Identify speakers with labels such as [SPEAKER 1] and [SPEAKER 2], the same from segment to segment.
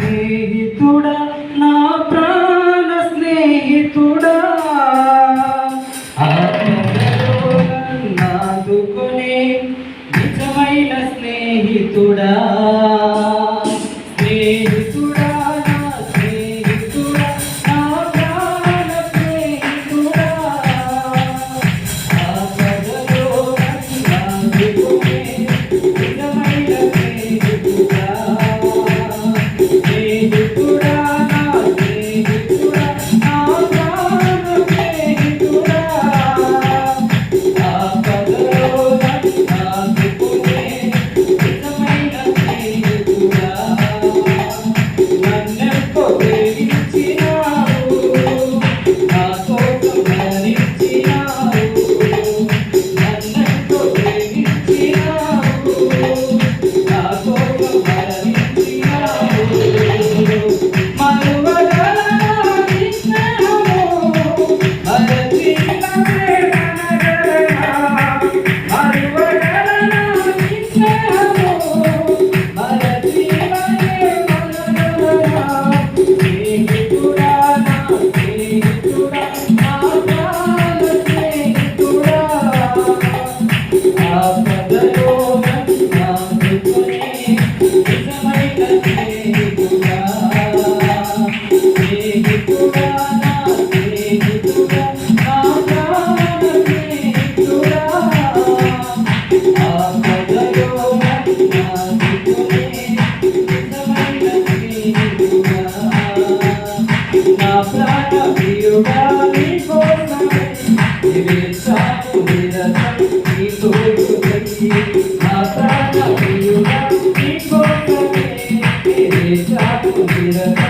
[SPEAKER 1] స్నేహితుడా నా ప్రాణ స్నేహితుడా. నాదుకునే నిజమైన స్నేహితుడా. Yeah.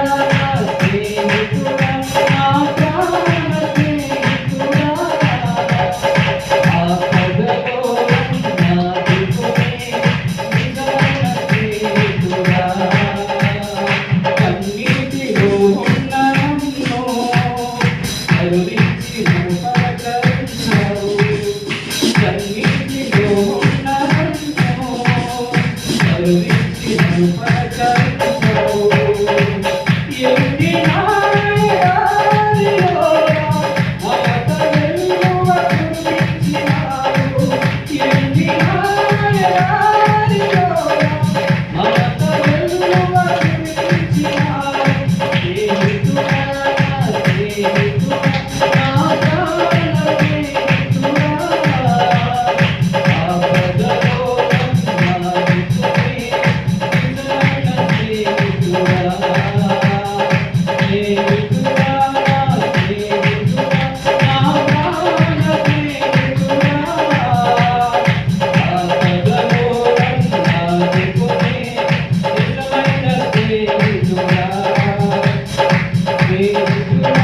[SPEAKER 1] Thank you.